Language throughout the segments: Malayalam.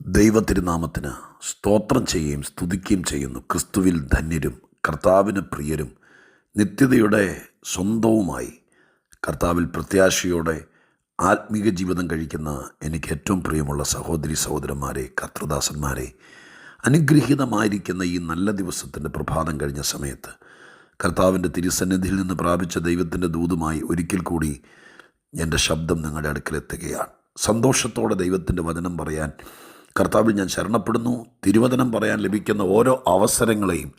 ദൈവത്തിരുനാമത്തിന് സ്തോത്രം ചെയ്യുകയും സ്തുതിക്കുകയും ചെയ്യുന്നു. ക്രിസ്തുവിൽ ധന്യരും കർത്താവിന് പ്രിയരും നിത്യതയുടെ സ്വന്തവുമായി കർത്താവിൽ പ്രത്യാശയോടെ ആത്മീക ജീവിതം കഴിക്കുന്ന എനിക്ക് ഏറ്റവും പ്രിയമുള്ള സഹോദരി സഹോദരന്മാരെ കർത്തൃദാസന്മാരെ അനുഗ്രഹീതമായിരിക്കുന്ന ഈ നല്ല ദിവസത്തിന്റെ പ്രഭാതം കഴിഞ്ഞ സമയത്ത് കർത്താവിന്റെ തിരുസന്നിധിയിൽ നിന്ന് പ്രാപിച്ച ദൈവത്തിന്റെ ദൂതുമായി ഒരിക്കൽ കൂടി എന്റെ ശബ്ദം നിങ്ങളുടെ അടുക്കലെത്തുകയാണ് സന്തോഷത്തോടെ ദൈവത്തിന്റെ വചനം പറയാൻ കർത്താവിൽ ഞാൻ ശരണപ്പെടുന്നു. തിരുവചനം പറയാൻ ലഭിക്കുന്ന ഓരോ അവസരങ്ങളെയും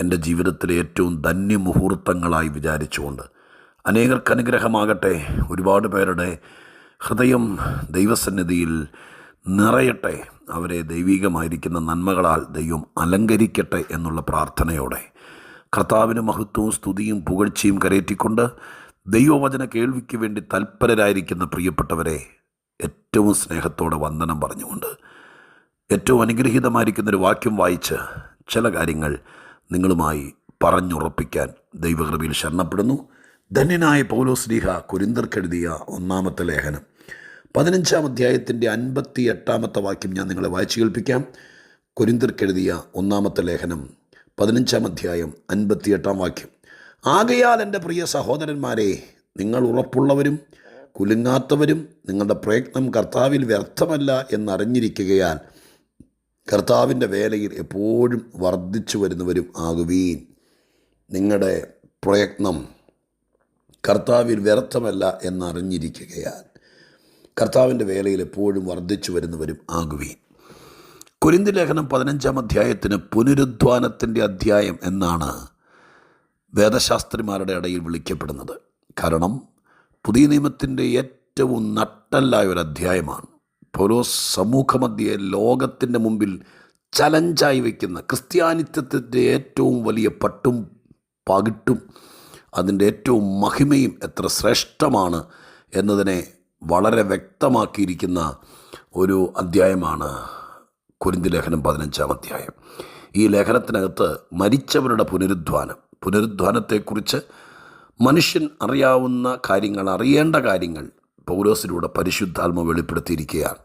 എന്റെ ജീവിതത്തിലെ ഏറ്റവും ധന്യമുഹൂർത്തങ്ങളായി വിചാരിച്ചുകൊണ്ട് അനേകർക്ക് അനുഗ്രഹമാകട്ടെ. ഒരുപാട് പേരുടെ ഹൃദയം ദൈവസന്നിധിയിൽ നിറയട്ടെ. അവരെ ദൈവികമായിരിക്കുന്ന നന്മകളാൽ ദൈവം അലങ്കരിക്കട്ടെ എന്നുള്ള പ്രാർത്ഥനയോടെ കർത്താവിന് മഹത്വവും സ്തുതിയും പുകഴ്ചയും കരയറ്റിക്കൊണ്ട് ദൈവവചന കേൾവിക്ക് വേണ്ടി തൽപരരായിരിക്കുന്ന പ്രിയപ്പെട്ടവരെ ഏറ്റവും സ്നേഹത്തോടെ വന്ദനം പറഞ്ഞുകൊണ്ട് ഏറ്റവും അനുഗ്രഹീതമായിരിക്കുന്ന ഒരു വാക്യം വായിച്ച് ചില കാര്യങ്ങൾ നിങ്ങളുമായി പറഞ്ഞുറപ്പിക്കാൻ ദൈവകൃപയിൽ ശരണപ്പെടുന്നു. ധന്യനായ പൗലോസ്ലീഹ കുരിന്തർക്കെഴുതിയ ഒന്നാമത്തെ ലേഖനം. പതിനഞ്ചാം അധ്യായത്തിന്റെ അൻപത്തി എട്ടാമത്തെ വാക്യം ഞാൻ നിങ്ങളെ വായിച്ചു കേൾപ്പിക്കാം. കുരിന്തർക്കെഴുതിയ ഒന്നാമത്തെ ലേഖനം പതിനഞ്ചാം അധ്യായം അൻപത്തിയെട്ടാം വാക്യം. ആകയാൽ എന്റെ പ്രിയ സഹോദരന്മാരെ നിങ്ങൾ ഉറപ്പുള്ളവരും കുലുങ്ങാത്തവരും നിങ്ങളുടെ പ്രയത്നം കർത്താവിൽ വ്യർത്ഥമല്ല എന്നറിഞ്ഞിരിക്കുകയാൽ കർത്താവിന്റെ വേലയിൽ എപ്പോഴും വർദ്ധിച്ചു വരുന്നവരും ആകുവീൻ. നിങ്ങളുടെ പ്രയത്നം കർത്താവിൽ വ്യർത്ഥമല്ല എന്നറിഞ്ഞിരിക്കുകയാൽ കർത്താവിന്റെ വേലയിൽ എപ്പോഴും വർദ്ധിച്ചു വരുന്നവരും ആകുവീൻ. കുരിന്തി ലേഖനം പതിനഞ്ചാം അധ്യായത്തിന് പുനരുദ്ധാനത്തിന്റെ അധ്യായം എന്നാണ് വേദശാസ്ത്രിമാരുടെ ഇടയിൽ വിളിക്കപ്പെടുന്നത്. കാരണം പുതിയ നിയമത്തിന്റെ ഏറ്റവും നട്ടല്ലായ ഒരു അധ്യായമാണ് പൗലോസ് സമൂഹമധ്യയെ ലോകത്തിന്റെ മുമ്പിൽ ചലഞ്ചായി വയ്ക്കുന്ന ക്രിസ്ത്യാനിത്വത്തിന്റെ ഏറ്റവും വലിയ പട്ടും പകിട്ടും അതിന്റെ ഏറ്റവും മഹിമയും എത്ര ശ്രേഷ്ഠമാണ് എന്നതിനെ വളരെ വ്യക്തമാക്കിയിരിക്കുന്ന ഒരു അധ്യായമാണ് കുരിന്തി ലേഖനം പതിനഞ്ചാം അധ്യായം. ഈ ലേഖനത്തിനകത്ത് മരിച്ചവരുടെ പുനരുദ്ധാനം പുനരുദ്ധാനത്തെക്കുറിച്ച് മനുഷ്യൻ അറിയാവുന്ന കാര്യങ്ങൾ അറിയേണ്ട കാര്യങ്ങൾ പൗലോസിലൂടെ പരിശുദ്ധാത്മ വെളിപ്പെടുത്തിയിരിക്കുകയാണ്.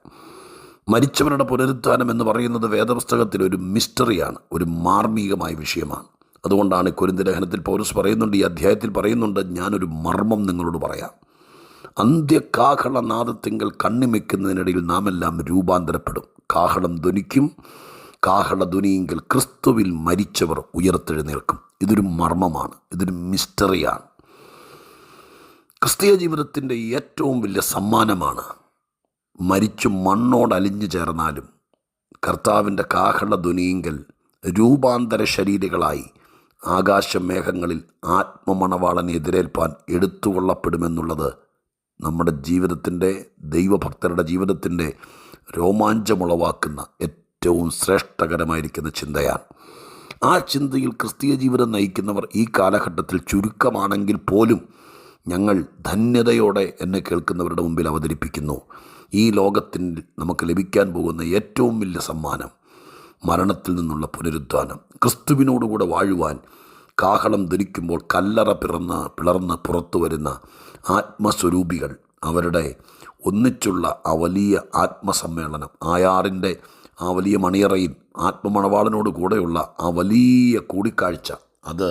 മരിച്ചവരുടെ പുനരുത്ഥാനം എന്ന് പറയുന്നത് വേദപുസ്തകത്തിൽ ഒരു മിസ്റ്ററിയാണ് ഒരു മാർമികമായ വിഷയമാണ്. അതുകൊണ്ടാണ് കുരിന്ത ലേഖനത്തിൽ പൗലോസ് പറയുന്നുണ്ട് ഈ അധ്യായത്തിൽ പറയുന്നുണ്ട് ഞാനൊരു മർമ്മം നിങ്ങളോട് പറയാം. അന്ത്യകാഹളനാദത്തിങ്കൽ കണ്ണിമയ്ക്കുന്നതിനിടയിൽ നാം എല്ലാം രൂപാന്തരപ്പെടും. കാഹളം ധ്വനിക്കും കാഹള ധ്വനിയെങ്കിൽ ക്രിസ്തുവിൽ മരിച്ചവർ ഉയർത്തെഴുന്നേൽക്കും. ഇതൊരു മർമ്മമാണ് ഇതൊരു മിസ്റ്ററിയാണ്. ക്രിസ്തീയ ജീവിതത്തിന്റെ ഏറ്റവും വലിയ സമ്മാനമാണ് മരിച്ചു മണ്ണോടലിഞ്ഞു ചേർന്നാലും കർത്താവിന്റെ കാഹള ധ്വനിയെങ്കിൽ രൂപാന്തര ശരീരങ്ങളായി ആകാശമേഘങ്ങളിൽ ആത്മമണവാളനെ എതിരേൽപ്പാൻ എടുത്തുകൊള്ളപ്പെടുമെന്നുള്ളത് നമ്മുടെ ജീവിതത്തിന്റെ ദൈവഭക്തരുടെ ജീവിതത്തിന്റെ രോമാഞ്ചമുളവാക്കുന്ന ഏറ്റവും ശ്രേഷ്ഠകരമായിരിക്കുന്ന ചിന്തയാണ്. ആ ചിന്തയിൽ ക്രിസ്തീയ ജീവിതം നയിക്കുന്നവർ ഈ കാലഘട്ടത്തിൽ ചുരുക്കമാണെങ്കിൽ പോലും ഞങ്ങൾ ധന്യതയോടെ എന്നെ കേൾക്കുന്നവരുടെ മുമ്പിൽ അവതരിപ്പിക്കുന്നു. ഈ ലോകത്തിൽ നമുക്ക് ലഭിക്കാൻ പോകുന്ന ഏറ്റവും വലിയ സമ്മാനം മരണത്തിൽ നിന്നുള്ള പുനരുദ്ധാനം. ക്രിസ്തുവിനോടുകൂടെ വാഴുവാൻ കാഹളം ധരിക്കുമ്പോൾ കല്ലറ പിറന്ന് പിളർന്ന് പുറത്തു വരുന്ന ആത്മസ്വരൂപികൾ അവരുടെ ഒന്നിച്ചുള്ള ആ വലിയ ആത്മസമ്മേളനം ആയാറിന്റെ ആ വലിയ മണിയറയിൽ ആത്മമണവാളനോട് കൂടെയുള്ള ആ വലിയ കൂടിക്കാഴ്ച അത്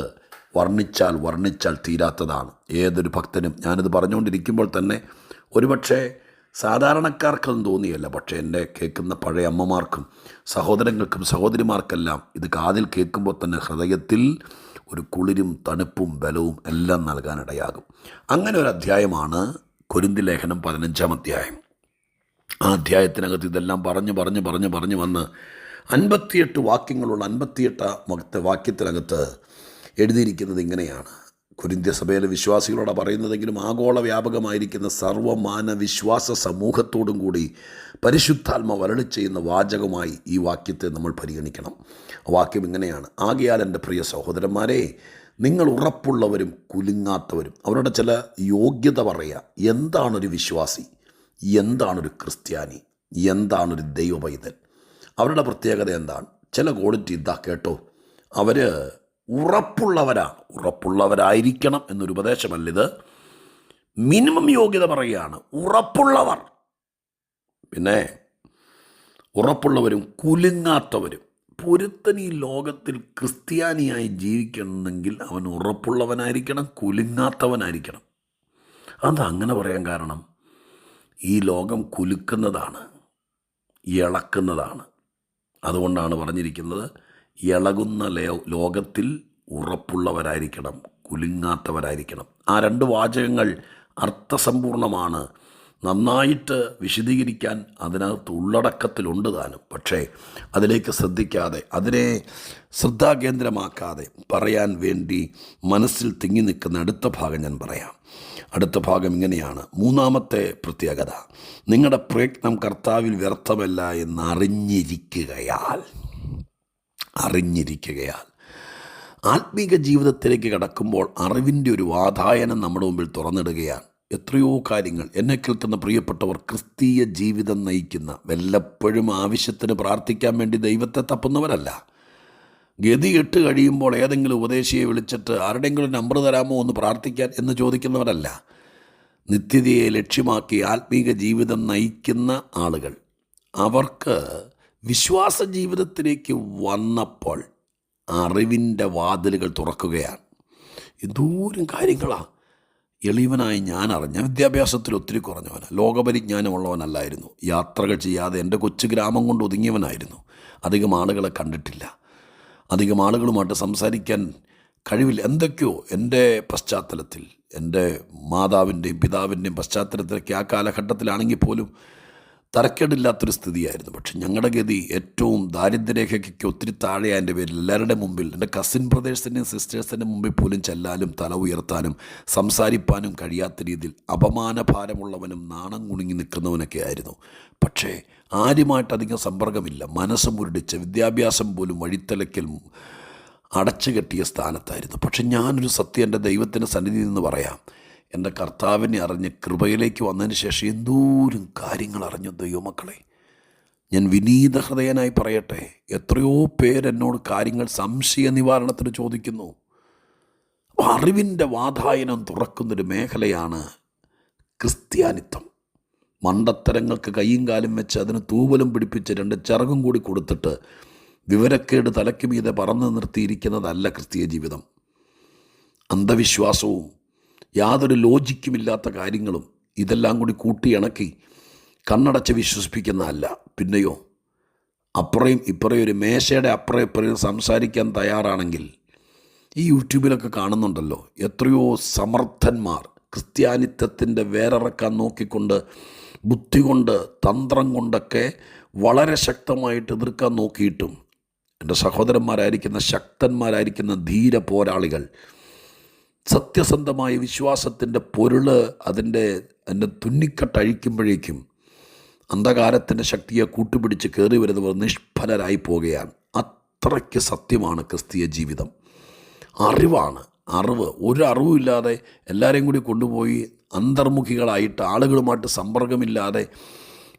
വർണിച്ചാൽ വർണിച്ചാൽ തീരാത്തതാണ്. ഏതൊരു ഭക്തനും ഞാനിത് പറഞ്ഞുകൊണ്ടിരിക്കുമ്പോൾ തന്നെ ഒരുപക്ഷെ സാധാരണക്കാർക്കൊന്നും തോന്നിയല്ല. പക്ഷേ എന്റെ കേൾക്കുന്ന പഴയ അമ്മമാർക്കും സഹോദരങ്ങൾക്കും സഹോദരിമാർക്കെല്ലാം ഇത് കാതിൽ കേൾക്കുമ്പോൾ തന്നെ ഹൃദയത്തിൽ ഒരു കുളിരും തണുപ്പും ബലവും എല്ലാം നൽകാനിടയാകും. അങ്ങനെ ഒരു അധ്യായമാണ് കുരുന്തി ലേഖനം പതിനഞ്ചാം അധ്യായം. ആ അധ്യായത്തിനകത്ത് ഇതെല്ലാം പറഞ്ഞ് പറഞ്ഞ് പറഞ്ഞ് പറഞ്ഞ് വന്ന് അൻപത്തിയെട്ട് വാക്യങ്ങളുള്ള അൻപത്തിയെട്ട് വാക്യത്തിനകത്ത് എഴുതിയിരിക്കുന്നത് ഇങ്ങനെയാണ്. കുരിന്ത്യ സഭയിലെ വിശ്വാസികളോട് പറയുന്നതെങ്കിലും ആഗോള വ്യാപകമായിരിക്കുന്ന സർവമാന വിശ്വാസ സമൂഹത്തോടും കൂടി പരിശുദ്ധാത്മ വരളി ചെയ്യുന്ന വാചകമായി ഈ വാക്യത്തെ നമ്മൾ പരിഗണിക്കണം. വാക്യം ഇങ്ങനെയാണ്. ആകയാൽ എന്റെ പ്രിയ സഹോദരന്മാരെ നിങ്ങൾ ഉറപ്പുള്ളവരും കുലുങ്ങാത്തവരും. അവരുടെ ചില യോഗ്യത പറയുക എന്താണൊരു വിശ്വാസി? എന്താണൊരു ക്രിസ്ത്യാനി? എന്താണൊരു ദൈവ പൈതൽ അവരുടെ പ്രത്യേകത എന്താണ്? ചില ക്വാളിറ്റി ഇതാ കേട്ടോ. അവർ ഉറപ്പുള്ളവരാണ്. ഉറപ്പുള്ളവരായിരിക്കണം എന്നൊരു ഉപദേശമല്ല ഇത് മിനിമം യോഗ്യത പറയുകയാണ്. ഉറപ്പുള്ളവർ. പിന്നെ ഉറപ്പുള്ളവരും കുലുങ്ങാത്തവരും. പൊരുത്തൻ ഈ ലോകത്തിൽ ക്രിസ്ത്യാനിയായി ജീവിക്കണമെങ്കിൽ അവൻ ഉറപ്പുള്ളവനായിരിക്കണം കുലുങ്ങാത്തവനായിരിക്കണം. അതങ്ങനെ പറയാൻ കാരണം ഈ ലോകം കുലുക്കുന്നതാണ് ഇളക്കുന്നതാണ്. അതുകൊണ്ടാണ് പറഞ്ഞിരിക്കുന്നത് ഇളകുന്ന ലോകത്തിൽ ഉറപ്പുള്ളവരായിരിക്കണം കുലുങ്ങാത്തവരായിരിക്കണം. ആ രണ്ട് വാചകങ്ങൾ അർത്ഥസമ്പൂർണമാണ്. നന്നായിട്ട് വിശദീകരിക്കാൻ അതിനകത്ത് ഉള്ളടക്കത്തിലുണ്ട് താനും. പക്ഷേ അതിലേക്ക് ശ്രദ്ധിക്കാതെ അതിനെ ശ്രദ്ധാകേന്ദ്രമാക്കാതെ പറയാൻ വേണ്ടി മനസ്സിൽ തിങ്ങി നിൽക്കുന്ന അടുത്ത ഭാഗം ഞാൻ പറയാം. അടുത്ത ഭാഗം ഇങ്ങനെയാണ്. മൂന്നാമത്തെ പ്രത്യേകത നിങ്ങളുടെ പ്രയത്നം കർത്താവിൽ വ്യർത്ഥമല്ല എന്ന് അറിഞ്ഞിരിക്കുകയാൽ. ആത്മീക ജീവിതത്തിലേക്ക് കടക്കുമ്പോൾ അറിവിന്റെ ഒരു വാതായനം നമ്മുടെ മുമ്പിൽ തുറന്നിടുകയാണ്. എത്രയോ കാര്യങ്ങൾ എന്നെ കേൾക്കുന്ന പ്രിയപ്പെട്ടവർ ക്രിസ്തീയ ജീവിതം നയിക്കുന്ന വല്ലപ്പോഴും ആവശ്യത്തിന് പ്രാർത്ഥിക്കാൻ വേണ്ടി ദൈവത്തെ തപ്പുന്നവരല്ല. ഗതി കെട്ട് കഴിയുമ്പോൾ ഏതെങ്കിലും ഉപദേശിയെ വിളിച്ചിട്ട് ആരുടെയെങ്കിലും നമ്പർ തരാമോ ഒന്ന് പ്രാർത്ഥിക്കാൻ എന്ന് ചോദിക്കുന്നവരല്ല. നിത്യതയെ ലക്ഷ്യമാക്കി ആത്മീക ജീവിതം നയിക്കുന്ന ആളുകൾ. അവർക്ക് വിശ്വാസ ജീവിതത്തിലേക്ക് വന്നപ്പോൾ അറിവിന്റെ വാതിലുകൾ തുറക്കുകയാണ്. എന്തോരം കാര്യങ്ങളാണ് എളിയവനായി ഞാൻ അറിഞ്ഞ വിദ്യാഭ്യാസത്തിൽ ഒത്തിരി കുറഞ്ഞവനാണ് ലോകപരിജ്ഞാനമുള്ളവനല്ലായിരുന്നു. യാത്രകൾ ചെയ്യാതെ എന്റെ കൊച്ചു ഗ്രാമം കൊണ്ട് ഒതുങ്ങിയവനായിരുന്നു. അധികം ആളുകളെ കണ്ടിട്ടില്ല. അധികം ആളുകളുമായിട്ട് സംസാരിക്കാൻ കഴിവില്ല. എന്തൊക്കെയോ എന്റെ പശ്ചാത്തലത്തിൽ എന്റെ മാതാവിന്റെയും പിതാവിന്റെയും പശ്ചാത്തലത്തിലൊക്കെ ആ കാലഘട്ടത്തിലാണെങ്കിൽ പോലും തരക്കേടില്ലാത്തൊരു സ്ഥിതിയായിരുന്നു. പക്ഷെ ഞങ്ങളുടെ ഗതി ഏറ്റവും ദാരിദ്ര്യരേഖയ്ക്ക് ഒത്തിരി താഴെ എന്റെ പേരിൽ. എല്ലാവരുടെ മുമ്പിൽ എന്റെ കസിൻ ബ്രദേഴ്സിന്റെയും സിസ്റ്റേഴ്സിന്റെ മുമ്പിൽ പോലും ചെല്ലാനും തല ഉയർത്താനും സംസാരിപ്പാനും കഴിയാത്ത രീതിയിൽ അപമാനഭാരമുള്ളവനും നാണം കുണുങ്ങി നിൽക്കുന്നവനൊക്കെ ആയിരുന്നു. പക്ഷേ ആരുമായിട്ട് അധികം സമ്പർക്കമില്ല. മനസ്സ് മുരടിച്ച് വിദ്യാഭ്യാസം പോലും വഴിത്തലയ്ക്കൽ അടച്ചു കെട്ടിയ സ്ഥാനത്തായിരുന്നു. പക്ഷെ ഞാനൊരു സത്യം എന്റെ ദൈവത്തിന്റെ സന്നിധി എന്ന് പറയാം. എന്റെ കർത്താവിനെ അറിഞ്ഞ് കൃപയിലേക്ക് വന്നതിന് ശേഷം എന്തോരം കാര്യങ്ങൾ അറിഞ്ഞു ദൈവമക്കളെ. ഞാൻ വിനീത ഹൃദയനായി പറയട്ടെ എത്രയോ പേരെന്നോട് കാര്യങ്ങൾ സംശയ നിവാരണത്തിന് ചോദിക്കുന്നു. അറിവിന്റെ വാതായനം തുറക്കുന്നൊരു മേഖലയാണ് ക്രിസ്ത്യാനിത്വം. മണ്ടത്തരങ്ങൾക്ക് കൈയും കാലും വെച്ച് അതിന് തൂവലും പിടിപ്പിച്ച് രണ്ട് ചിറകും കൂടി കൊടുത്തിട്ട് വിവരക്കേട് തലയ്ക്ക് മീതെ പറന്നു നിർത്തിയിരിക്കുന്നതല്ല ക്രിസ്തീയ ജീവിതം. അന്ധവിശ്വാസവും യാതൊരു ലോജിക്കുമില്ലാത്ത കാര്യങ്ങളും ഇതെല്ലാം കൂടി കൂട്ടിയിണക്കി കണ്ണടച്ച് വിശ്വസിപ്പിക്കുന്നതല്ല. പിന്നെയോ അപ്പുറയും ഇപ്പുറയും ഒരു മേശയുടെ അപ്പുറം ഇപ്പുറയും സംസാരിക്കാൻ തയ്യാറാണെങ്കിൽ ഈ യൂട്യൂബിലൊക്കെ കാണുന്നുണ്ടല്ലോ എത്രയോ സമർത്ഥന്മാർ ക്രിസ്ത്യാനിത്വത്തിന്റെ വേറിറക്കാൻ നോക്കിക്കൊണ്ട് ബുദ്ധി കൊണ്ട് തന്ത്രം കൊണ്ടൊക്കെ വളരെ ശക്തമായിട്ട് എതിർക്കാൻ നോക്കിയിട്ടും എന്റെ സഹോദരന്മാരായിരിക്കുന്ന ശക്തന്മാരായിരിക്കുന്ന ധീര പോരാളികൾ സത്യസന്ധമായ വിശ്വാസത്തിന്റെ പൊരുൾ അതിന്റെ അതിന്റെ തുന്നിക്കട്ടഴിക്കുമ്പോഴേക്കും അന്ധകാരത്തിന്റെ ശക്തിയെ കൂട്ടുപിടിച്ച് കയറി വരുന്നവർ നിഷ്ഫലരായി പോകുകയാണ്. അത്രയ്ക്ക് സത്യമാണ് ക്രിസ്തീയ ജീവിതം. അറിവാണ്. അറിവ്. ഒരു അറിവുമില്ലാതെ എല്ലാവരെയും കൂടി കൊണ്ടുപോയി അന്തർമുഖികളായിട്ട് ആളുകളുമായിട്ട് സമ്പർക്കമില്ലാതെ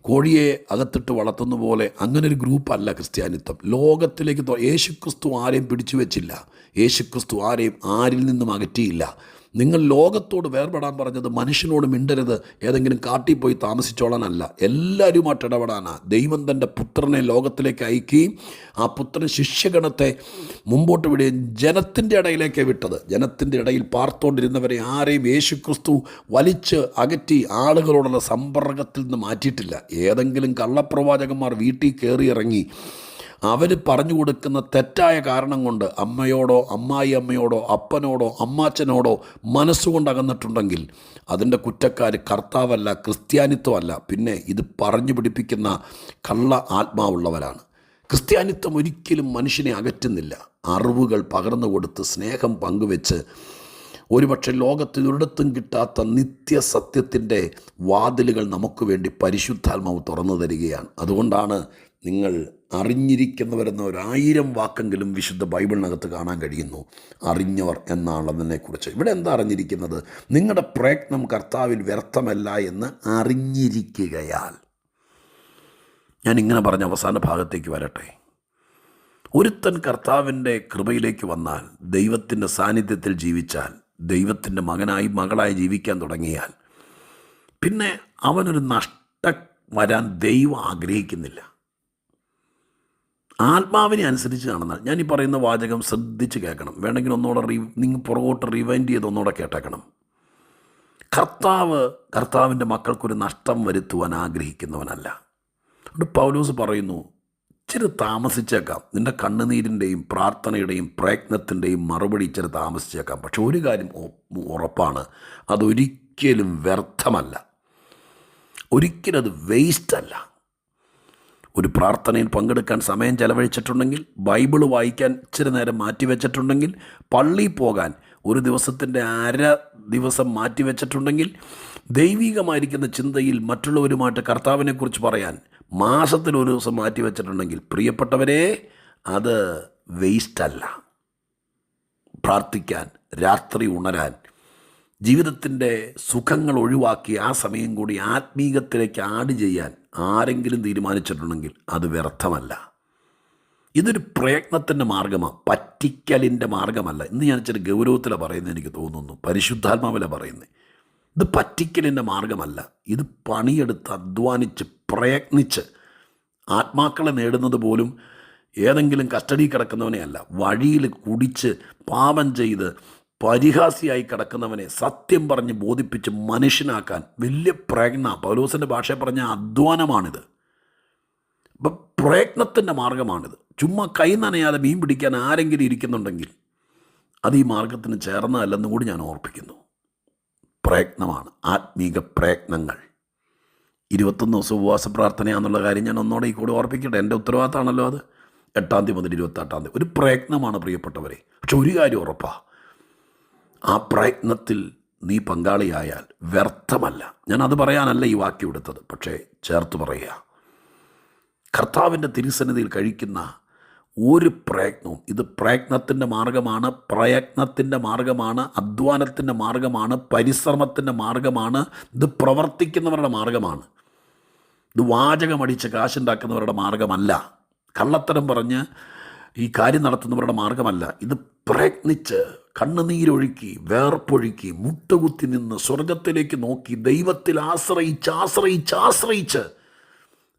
കോഴിയെ അകത്തിട്ട് വളർത്തുന്ന പോലെ അങ്ങനെ ഒരു ഗ്രൂപ്പല്ല ക്രിസ്ത്യാനിത്വം. ലോകത്തിലേക്ക് യേശുക്രിസ്തു ആരെയും പിടിച്ചു വെച്ചില്ല. യേശുക്രിസ്തു ആരെയും ആരിൽ നിന്നും അകറ്റിയില്ല. നിങ്ങൾ ലോകത്തോട് വേർപെടാൻ പറഞ്ഞത് മനുഷ്യനോട് മിണ്ടരുത്. ഏതെങ്കിലും കാട്ടിൽ പോയി താമസിച്ചോളാനല്ല. എല്ലാവരുമായിട്ട് ഇടപെടാനാണ് ദൈവം തന്റെ പുത്രനെ ലോകത്തിലേക്ക് അയക്കുകയും ആ പുത്രൻ ശിഷ്യഗണത്തെ മുമ്പോട്ട് വിടുകയും ജനത്തിന്റെ ഇടയിലേക്ക് വിട്ടത്. ജനത്തിന്റെ ഇടയിൽ പാർത്തോണ്ടിരുന്നവരെ ആരെയും യേശുക്രിസ്തു വലിച്ച് അകറ്റി ആളുകളോടുള്ള സമ്പർക്കത്തിൽ നിന്ന് മാറ്റിയിട്ടില്ല. ഏതെങ്കിലും കള്ളപ്രവാചകന്മാർ വീട്ടിൽ കയറി ഇറങ്ങി അവർ പറഞ്ഞു കൊടുക്കുന്ന തെറ്റായ കാരണം കൊണ്ട് അമ്മയോടോ അമ്മായി അമ്മയോടോ അപ്പനോടോ അമ്മാച്ചനോടോ മനസ്സുകൊണ്ട് അകന്നിട്ടുണ്ടെങ്കിൽ അതിന്റെ കുറ്റക്കാർ കർത്താവല്ല ക്രിസ്ത്യാനിത്വമല്ല. പിന്നെ ഇത് പറഞ്ഞു പിടിപ്പിക്കുന്ന കള്ള ആത്മാവുള്ളവരാണ്. ക്രിസ്ത്യാനിത്വം ഒരിക്കലും മനുഷ്യനെ അകറ്റുന്നില്ല. അറിവുകൾ പകർന്നു കൊടുത്ത് സ്നേഹം പങ്കുവെച്ച് ഒരുപക്ഷെ ലോകത്തിനൊരിടത്തും കിട്ടാത്ത നിത്യസത്യത്തിന്റെ വാതിലുകൾ നമുക്ക് വേണ്ടി പരിശുദ്ധാത്മാവ് തുറന്നു തരികയാണ്. അതുകൊണ്ടാണ് നിങ്ങൾ അറിഞ്ഞിരിക്കുന്നവരെന്ന ഒരായിരം വാക്കെങ്കിലും വിശുദ്ധ ബൈബിളിനകത്ത് കാണാൻ കഴിയുന്നു. അറിഞ്ഞവർ എന്നാണെന്നതിനെക്കുറിച്ച് ഇവിടെ എന്താ അറിഞ്ഞിരിക്കുന്നത്? നിങ്ങളുടെ പ്രയത്നം കർത്താവിൽ വ്യർത്ഥമല്ല എന്ന് അറിഞ്ഞിരിക്കുകയാൽ. ഞാൻ ഇങ്ങനെ പറഞ്ഞ അവസാന ഭാഗത്തേക്ക് വരട്ടെ. ഒരുത്തൻ കർത്താവിന്റെ കൃപയിലേക്ക് വന്നാൽ ദൈവത്തിന്റെ സാന്നിധ്യത്തിൽ ജീവിച്ചാൽ ദൈവത്തിന്റെ മകനായി മകളായി ജീവിക്കാൻ തുടങ്ങിയാൽ പിന്നെ അവനൊരു നഷ്ട വരാൻ ദൈവം ആഗ്രഹിക്കുന്നില്ല. ആത്മാവിനെ അനുസരിച്ച് നടന്നാൽ ഞാൻ ഈ പറയുന്ന വാചകം ശ്രദ്ധിച്ച് കേൾക്കണം. വേണമെങ്കിൽ ഒന്നുകൂടെ റീ നിങ്ങൾ പുറകോട്ട് റിവൈൻഡ് ചെയ്ത് ഒന്നുകൂടെ കേട്ടേക്കണം. കർത്താവ് കർത്താവിന്റെ മക്കൾക്കൊരു നഷ്ടം വരുത്തുവാൻ ആഗ്രഹിക്കുന്നവനല്ല. അതുകൊണ്ട് പൗലോസ് പറയുന്നു ഇച്ചിരി താമസിച്ചേക്കാം. നിന്റെ കണ്ണുനീരിന്റെയും പ്രാർത്ഥനയുടെയും പ്രയത്നത്തിന്റെയും മറുപടി ഇച്ചിരി താമസിച്ചേക്കാം. പക്ഷെ ഒരു കാര്യം ഉറപ്പാണ്. അതൊരിക്കലും വ്യർത്ഥമല്ല. ഒരിക്കലും അത് വേസ്റ്റ് അല്ല. ഒരു പ്രാർത്ഥനയിൽ പങ്കെടുക്കാൻ സമയം ചെലവഴിച്ചിട്ടുണ്ടെങ്കിൽ ബൈബിൾ വായിക്കാൻ ഇച്ചിരി നേരം മാറ്റിവെച്ചിട്ടുണ്ടെങ്കിൽ പള്ളിയിൽ പോകാൻ ഒരു ദിവസത്തിന്റെ അര ദിവസം മാറ്റിവെച്ചിട്ടുണ്ടെങ്കിൽ ദൈവികമായിരിക്കുന്ന ചിന്തയിൽ മറ്റുള്ളവരുമായിട്ട് കർത്താവിനെക്കുറിച്ച് പറയാൻ മാസത്തിൽ ഒരു ദിവസം മാറ്റിവെച്ചിട്ടുണ്ടെങ്കിൽ പ്രിയപ്പെട്ടവരെ അത് വേസ്റ്റല്ല. പ്രാർത്ഥിക്കാൻ രാത്രി ഉണരാൻ ജീവിതത്തിന്റെ സുഖങ്ങൾ ഒഴിവാക്കി ആ സമയം കൂടി ആത്മീകത്തിലേക്ക് ആഡ് ചെയ്യാൻ ആരെങ്കിലും തീരുമാനിച്ചിട്ടുണ്ടെങ്കിൽ അത് വ്യർത്ഥമല്ല. ഇതൊരു പ്രയത്നത്തിന്റെ മാർഗമാണ് പറ്റിക്കലിന്റെ മാർഗമല്ല. ഇന്ന് ഞാൻ ഇച്ചിരി ഗൗരവത്തിലാണ് പറയുന്നത് എനിക്ക് തോന്നുന്നു. പരിശുദ്ധാത്മാവിലെ പറയുന്നത്. ഇത് പറ്റിക്കലിന്റെ മാർഗമല്ല. ഇത് പണിയെടുത്ത് അധ്വാനിച്ച് പ്രയത്നിച്ച് ആത്മാക്കളെ നേടുന്നത് പോലും ഏതെങ്കിലും കസ്റ്റഡി കിടക്കുന്നവനെയല്ല. വഴിയിൽ കുടിച്ച് പാപം ചെയ്ത് പരിഹാസിയായി കിടക്കുന്നവനെ സത്യം പറഞ്ഞ് ബോധിപ്പിച്ച് മനുഷ്യനാക്കാൻ വലിയ പ്രയത്ന. പൗലോസിന്റെ ഭാഷ പറഞ്ഞ അധ്വാനമാണിത്. അപ്പം പ്രയത്നത്തിന്റെ മാർഗമാണിത്. ചുമ്മാ കൈ നനയാതെ മീൻ പിടിക്കാൻ ആരെങ്കിലും ഇരിക്കുന്നുണ്ടെങ്കിൽ അത് ഈ മാർഗത്തിന് ചേർന്നതല്ലെന്നും കൂടി ഞാൻ ഓർപ്പിക്കുന്നു. പ്രയത്നമാണ്. ആത്മീക പ്രയത്നങ്ങൾ. ഇരുപത്തൊന്ന് ദിവസം ഉപവാസ പ്രാർത്ഥനയാണെന്നുള്ള കാര്യം ഞാൻ ഒന്നോടെ ഈ കൂടെ ഓർപ്പിക്കട്ടെ. എന്റെ ഉത്തരവാദിത്തമാണല്ലോ അത്. എട്ടാം തീയതി മുതൽ ഇരുപത്തെട്ടാം തീയതി. ഒരു പ്രയത്നമാണ് പ്രിയപ്പെട്ടവരെ. പക്ഷെ ഒരു കാര്യം ഉറപ്പാണ് ആ പ്രയത്നത്തിൽ നീ പങ്കാളിയായാൽ വ്യർത്ഥമല്ല. ഞാൻ അത് പറയാനല്ല ഈ വാക്യം എടുത്തത്. പക്ഷേ ചേർത്ത് പറയുക. കർത്താവിന്റെ തിരുസന്നിധിയിൽ കഴിക്കുന്ന ഒരു പ്രയത്നവും ഇത് പ്രയത്നത്തിന്റെ മാർഗമാണ് പ്രയത്നത്തിന്റെ മാർഗമാണ് അധ്വാനത്തിന്റെ മാർഗമാണ് പരിശ്രമത്തിന്റെ മാർഗമാണ് ഇത് പ്രവർത്തിക്കുന്നവരുടെ മാർഗമാണ്. ഇത് വാചകമടിച്ച് കാശുണ്ടാക്കുന്നവരുടെ മാർഗമല്ല. കള്ളത്തരം പറഞ്ഞ് ഈ കാര്യം നടത്തുന്നവരുടെ മാർഗമല്ല. ഇത് പ്രയത്നിച്ച് കണ്ണുനീരൊഴുക്കി വേർപ്പൊഴുക്കി മുട്ടുകുത്തി നിന്ന് സ്വർഗത്തിലേക്ക് നോക്കി ദൈവത്തിൽ ആശ്രയിച്ച് ആശ്രയിച്ച് ആശ്രയിച്ച്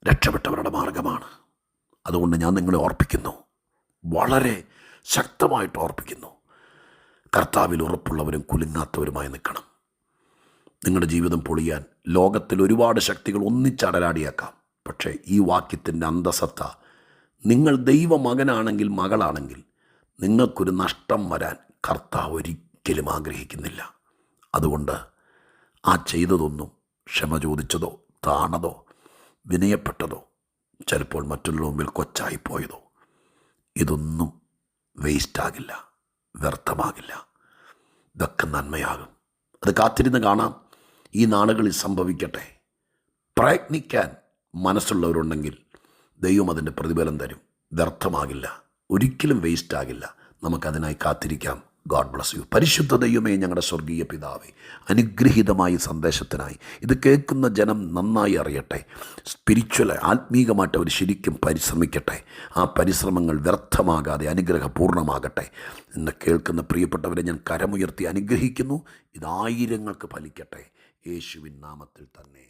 രക്ഷപ്പെട്ടവരുടെ മാർഗമാണ്. അതുകൊണ്ട് ഞാൻ നിങ്ങളെ ഓർപ്പിക്കുന്നു. വളരെ ശക്തമായിട്ട് ഓർപ്പിക്കുന്നു. കർത്താവിൽ ഉറപ്പുള്ളവരും കുലുങ്ങാത്തവരുമായി നിൽക്കണം. നിങ്ങളുടെ ജീവിതം പൊളിയാൻ ലോകത്തിൽ ഒരുപാട് ശക്തികൾ ഒന്നിച്ചടലാടിയേക്കാം. പക്ഷേ ഈ വാക്യത്തിന്റെ അന്തസത്ത നിങ്ങൾ ദൈവമകനാണെങ്കിൽ മകളാണെങ്കിൽ നിങ്ങൾക്കൊരു നഷ്ടം വരാൻ കർത്താവ് ഒരിക്കലും ആഗ്രഹിക്കുന്നില്ല. അതുകൊണ്ട് ആ ചെയ്തതൊന്നും ക്ഷമ ചോദിച്ചതോ താണതോ വിനയപ്പെട്ടതോ ചിലപ്പോൾ മറ്റുള്ള മുമ്പിൽ കൊച്ചായിപ്പോയതോ ഇതൊന്നും വേസ്റ്റാകില്ല വ്യർത്ഥമാകില്ല. ഇതൊക്കെ നന്മയാകും. അത് കാത്തിരുന്ന് കാണാം. ഈ നാളുകളിൽ സംഭവിക്കട്ടെ. പ്രയത്നിക്കാൻ മനസ്സുള്ളവരുണ്ടെങ്കിൽ ദൈവം അതിന്റെ പ്രതിഫലം തരും. വ്യർത്ഥമാകില്ല. ഒരിക്കലും വേസ്റ്റ് ആകില്ല. നമുക്കതിനായി കാത്തിരിക്കാം. ഗോഡ് ബ്ലസ് യു പരിശുദ്ധ ദൈവമേ ഞങ്ങളുടെ സ്വർഗീയ പിതാവേ അനുഗ്രഹീതമായ സന്ദേശത്തിനായി ഇത് കേൾക്കുന്ന ജനം നന്നായി അറിയട്ടെ. സ്പിരിച്വൽ ആത്മീകമായിട്ട് അവർ ശരിക്കും പരിശ്രമിക്കട്ടെ. ആ പരിശ്രമങ്ങൾ വ്യർത്ഥമാകാതെ അനുഗ്രഹപൂർണമാകട്ടെ എന്നെ കേൾക്കുന്ന പ്രിയപ്പെട്ടവരെ ഞാൻ കരമുയർത്തി അനുഗ്രഹിക്കുന്നു. ഇതായിരങ്ങൾക്ക് ഫലിക്കട്ടെ. യേശുവിൻ നാമത്തിൽ തന്നെ.